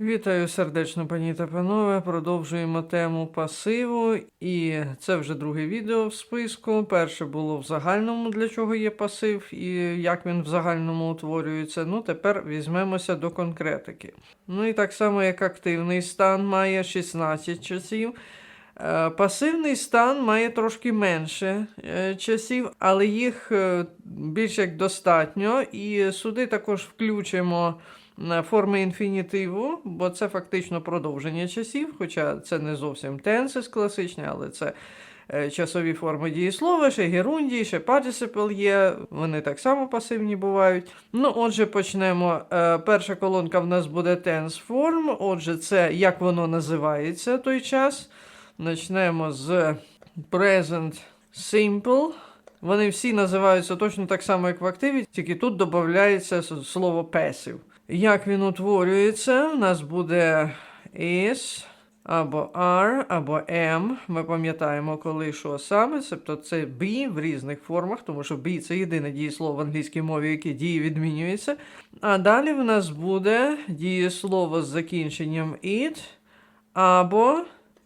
Вітаю сердечно, пані та панове. Продовжуємо тему пасиву, і це вже друге відео в списку. Перше було в загальному, для чого є пасив і як він в загальному утворюється. Ну, тепер візьмемося до конкретики. Ну і так само, як активний стан має 16 часів. Е, Пасивний стан має трошки менше е, часів, але їх е, більш як достатньо. І сюди також включимо форми інфінітиву, бо це фактично продовження часів, хоча це не зовсім тенсис класичні, але це е, часові форми дієслова, ще герундій, ще participle є, вони так само пасивні бувають. Ну, отже, почнемо. Е, Перша колонка в нас буде tense form, отже, це як воно називається той час. Почнемо з present simple. Вони всі називаються точно так само, як в активі, тільки тут додається слово passive. Як він утворюється? У нас буде is або are, або am. Ми пам'ятаємо, коли що саме. Тобто це be в різних формах, тому що be це єдине дієслово в англійській мові, яке дії відмінюється. А далі в нас буде дієслово з закінченням it або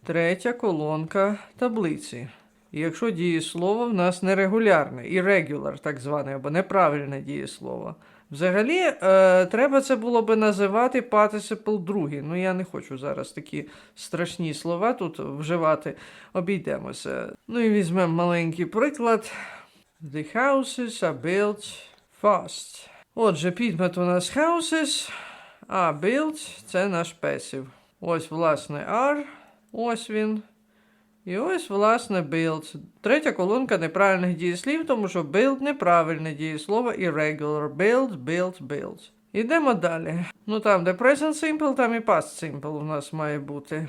третя колонка таблиці. Якщо дієслово в нас нерегулярне, irregular, так зване, або неправильне дієслово. Взагалі, е, треба це було би називати participle другий. Ну, я не хочу зараз такі страшні слова тут вживати. Обійдемося. Ну і візьмемо маленький приклад. The houses are built fast. Отже, підмет у нас houses, а built це наш passive. Ось, власне, are. Ось він. І ось, власне, build. Третя колонка неправильних дієслів, тому що build неправильне дієслово irregular. Build, build, build. Ідемо далі. Ну там, де present simple, там і past simple у нас має бути.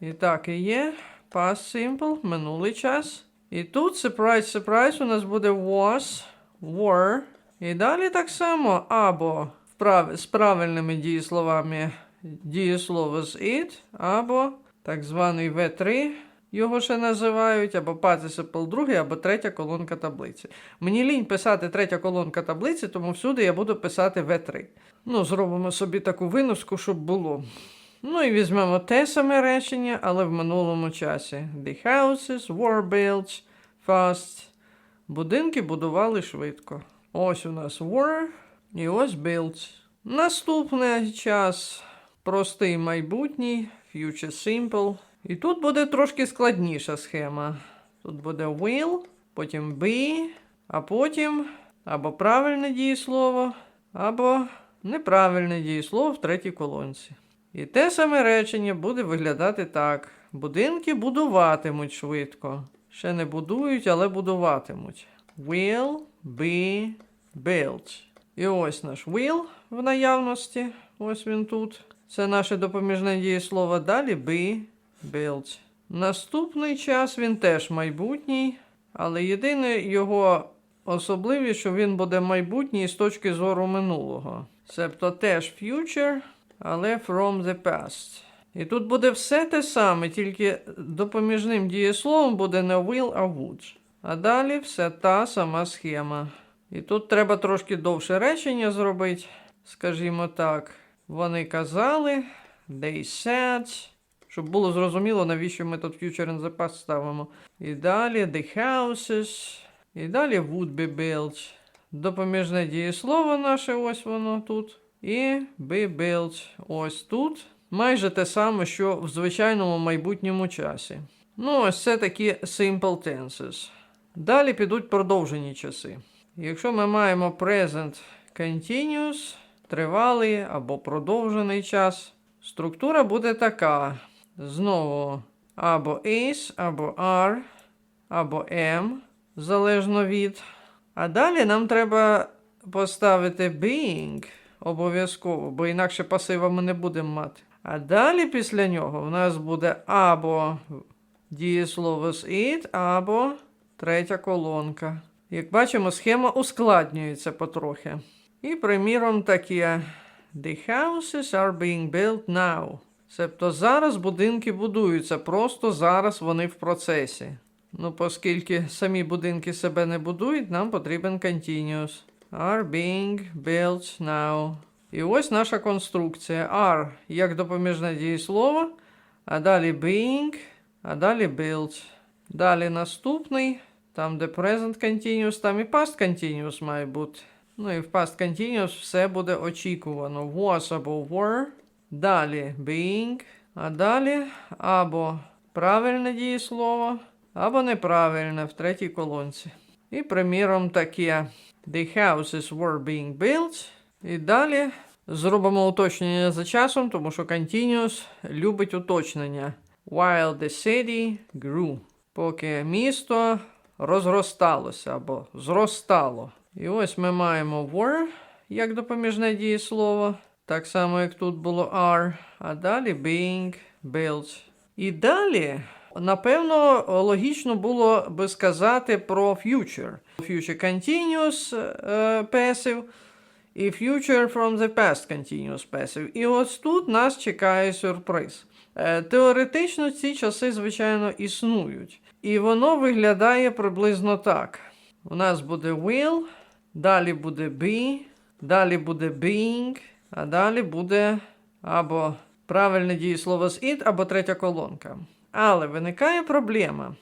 І так і є. Past simple, минулий час. І тут surprise, surprise у нас буде was, were. І далі так само або вправ- з правильними дієсловами дієслово з it, або так званий V3, його ще називають, або participle другий, або третя колонка таблиці. Мені лінь писати третя колонка таблиці, тому всюди я буду писати V3. Ну, зробимо собі таку виноску, щоб було. Ну і візьмемо те саме речення, але в минулому часі. The houses were built fast. Будинки будували швидко. Ось у нас were і ось built. Наступний час простий майбутній, future simple. І тут буде трошки складніша схема. Тут буде will, потім be, а потім або правильне дієслово, або неправильне дієслово в третій колонці. І те саме речення буде виглядати так: будинки будуватимуть швидко. Ще не будують, але будуватимуть. Will be built. І ось наш will в наявності. Ось він тут. Це наше допоміжне дієслово. Далі be built. Наступний час він теж майбутній, але єдине його особливість, що він буде майбутній з точки зору минулого. Себто теж future, але from the past. І тут буде все те саме, тільки допоміжним дієсловом буде не will, а would. А далі все та сама схема. І тут треба трошки довше речення зробити. Скажімо так, вони казали, they said, щоб було зрозуміло, навіщо ми тут future in the past ставимо. І далі the houses, і далі would be built. Допоміжне дієслово наше, ось воно тут. І be built ось тут. Майже те саме, що в звичайному майбутньому часі. Ну, ось це такі simple tenses. Далі підуть продовжені часи. Якщо ми маємо present continuous, тривалий або продовжений час, структура буде така. Знову або is, або are, або am, залежно від. А далі нам треба поставити being обов'язково, бо інакше пасива ми не будемо мати. А далі після нього в нас буде або дієслово з it, або третя колонка. Як бачимо, схема ускладнюється потрохи. І, приміром, таке: The houses are being built now. Себто зараз будинки будуються, просто зараз вони в процесі. Ну, оскільки самі будинки себе не будують, нам потрібен continuous. Are being built now. І ось наша конструкція. Are як допоміжне дієслово, а далі being, а далі built. Далі наступний, там, де present continuous, там і past continuous має бути. Ну і в past continuous все буде очікувано. Was або were. Далі being, а далі або правильне дієслово, або неправильне в третій колонці. І, приміром, таке. The houses were being built. І далі зробимо уточнення за часом, тому що continuous любить уточнення. While the city grew. Поки місто розросталося або зростало. І ось ми маємо were як допоміжне дієслово. Так само, як тут було are, а далі being, built. І далі, напевно, логічно було би сказати про future. Future continuous е, passive і future from the past continuous passive. І ось тут нас чекає сюрприз. Е, Теоретично ці часи, звичайно, існують. І воно виглядає приблизно так. У нас буде will, далі буде be, далі буде being, а далі буде або правильне дієслово з it, або третя колонка. Але виникає проблема.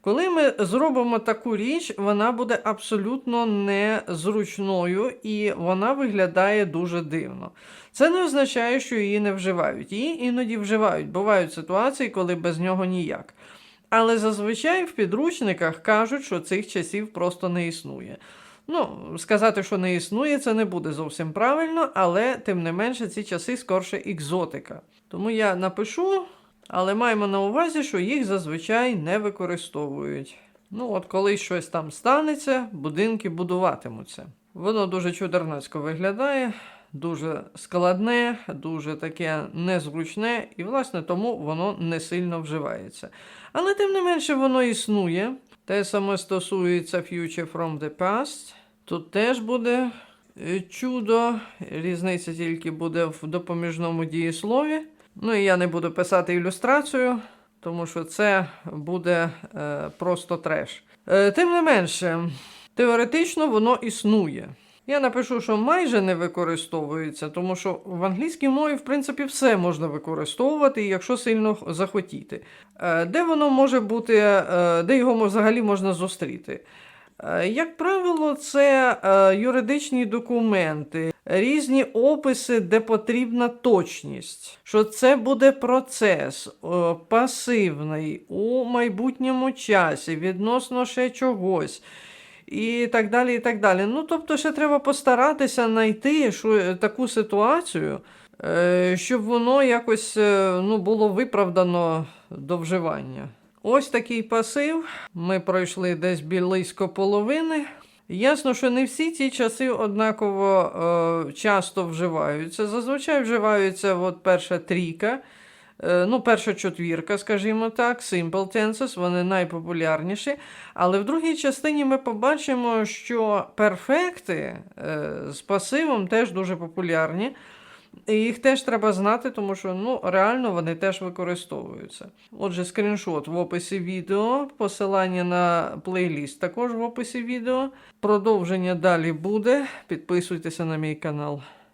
Коли ми зробимо таку річ, вона буде абсолютно незручною і вона виглядає дуже дивно. Це не означає, що її не вживають. Її іноді вживають. Бувають ситуації, коли без нього ніяк. Але зазвичай в підручниках кажуть, що цих часів просто не існує. Ну, сказати, що не існує, це не буде зовсім правильно, але тим не менше ці часи скорше екзотика. Тому я напишу, але маємо на увазі, що їх зазвичай не використовують. Ну, от коли щось там станеться, будинки будуватимуться. Воно дуже чудернацько виглядає, дуже складне, дуже таке незручне, і, власне, тому воно не сильно вживається. Але тим не менше воно існує. Те саме стосується Future from the Past. Тут теж буде е, чудо. Різниця тільки буде в допоміжному дієслові. Ну і я не буду писати ілюстрацію, тому що це буде е, просто треш. Е, тим не менше, теоретично воно існує. Я напишу, що майже не використовується, тому що в англійській мові, в принципі, все можна використовувати, якщо сильно захотіти. Е, Де воно може бути, е, де його взагалі можна зустріти? Е, Як правило, це юридичні документи, різні описи, де потрібна точність, що це буде процес пасивний у майбутньому часі відносно ще чогось. І так далі, і так далі. Ну, тобто, ще треба постаратися знайти таку ситуацію, е, щоб воно якось е, ну, було виправдано до вживання. Ось такий пасив. Ми пройшли десь близько половини. Ясно, що не всі ці часи однаково е, часто вживаються. Зазвичай вживаються от перша трійка, ну, перша четвірка, скажімо так, simple tenses, вони найпопулярніші. Але в другій частині ми побачимо, що перфекти е, з пасивом теж дуже популярні. І їх теж треба знати, тому що ну, реально вони теж використовуються. Отже, скріншот в описі відео, посилання на плейліст також в описі відео. Продовження далі буде. Підписуйтеся на мій канал.